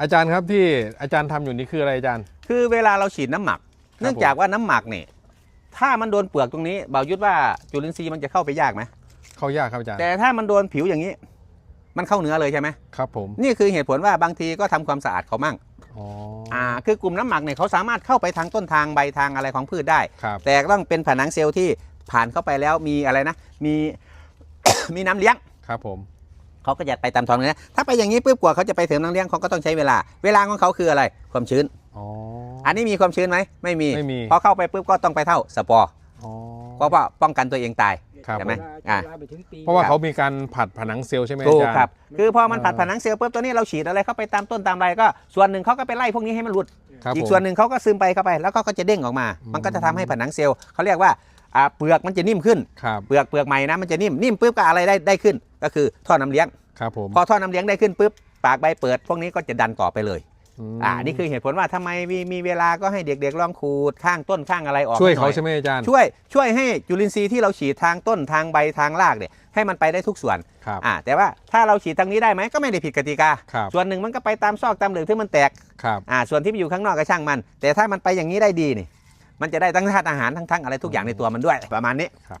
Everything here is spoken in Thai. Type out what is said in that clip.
อาจารย์ครับที่อาจารย์ทำอยู่นี่คืออะไรอาจารย์ คือเวลาเราฉีดน้ำหมัก เนื่องจากว่าน้ำหมักเนี่ยถ้ามันโดนเปลือกตรงนี้บ่าวยุทธว่าจุลินทรีย์มันจะเข้าไปยากไหมเข้ายากครับอาจารย์แต่ถ้ามันโดนผิวอย่างนี้ มันเข้าเนื้อเลยใช่ไหมครับผมนี่คือเหตุผลว่าบางทีก็ทำความสะอาดเขามั่งอ๋ออ่าคือกลุ่มน้ำหมักเนี่ยเขาสามารถเข้าไปทางต้นทางใบทางอะไรของพืชได้ครับแต่ต้องเป็นผนังเซลล์ที่ผ่านเข้าไปแล้วมีอะไรนะ มีมีน้ำเลี้ยงครับผม เขาก็จะไปตามท้องเนื้อถ้าไปอย่างนี้ปุ๊บกว่าเขาจะไปถึงน้ำเลี้ยงเขาก็ต้องใช้เวลา เวลาของเขาคืออะไร ความชื้น อ๋อ อันนี้มีความชื้นไหมไม่มีไม่มี พอเข้าไปปุ๊บก็ต้องไปเท่าสปอร์อ๋อ เพราะว่าป้องกันตัวเองตาย ครับ ใช่ไหมผมอะเวลาไปถึงปีเพราะว่าเขามีการผัดผนังเซลล์ใช่ไหมถูอากจารย์ ครับ คือพอมันเออผัดผนังเซลล์ปุ๊บตัวนี้เราฉีดอะไรเข้าไปตามต้นตามใบก็ส่วนหนึ่งเขาก็ไปไล่พวกนี้ให้มันหลุด ครับอีกผมส่วนหนึ่งเขาก็ซึมไปเข้าไป แล้วก็ก็จะเด้งออกมาอืมมันก็จะทำให้ผนังเซลล์เขาเรียกว่าอ่าเปลือกมันจะนิ่มขึ้น ครับ เปลือกเปลือกใหม่นะมันจะนิ่มนิ่มปุ๊บก็อะไรได้ได้ขึ้น ก็คือท่อน้ำเลี้ยง ครับผมพอท่อน้ำเลี้ยงได้ขึ้นปุ๊บปากใบเปิด พวกนี้ก็จะดันต่อไปเลยมอ่านี่คือเหตุผลว่าทำไมมีมีเวลาก็ให้เด็กๆลองขูดข้างต้นข้างอะไรออกช่วยหน่เขาอใช่ไหมอาจารย์ช่วยช่วยให้จุลินทรีย์ที่เราฉีดทางต้นทางใบทางรากเนี่ยให้มันไปได้ทุกส่วนครับอ่าแต่ว่าถ้าเราฉีดทางนี้ได้ไหมก็ไม่ได้ผิดกติกาครับส่วนหนึ่งมันก็ไปตามซอกตามหลืบที่มันแตกครับอ่าส่วนที่ไปอยู่ข้างนอกก็ช่างมัน แต่ถ้ามันไปอย่างนี้ได้ดีนี่มันจะได้ทั้งธาตุอาหารทั้งทั้งอะไรทุกอย่างในตัวมันด้วยประมาณนี้ครับ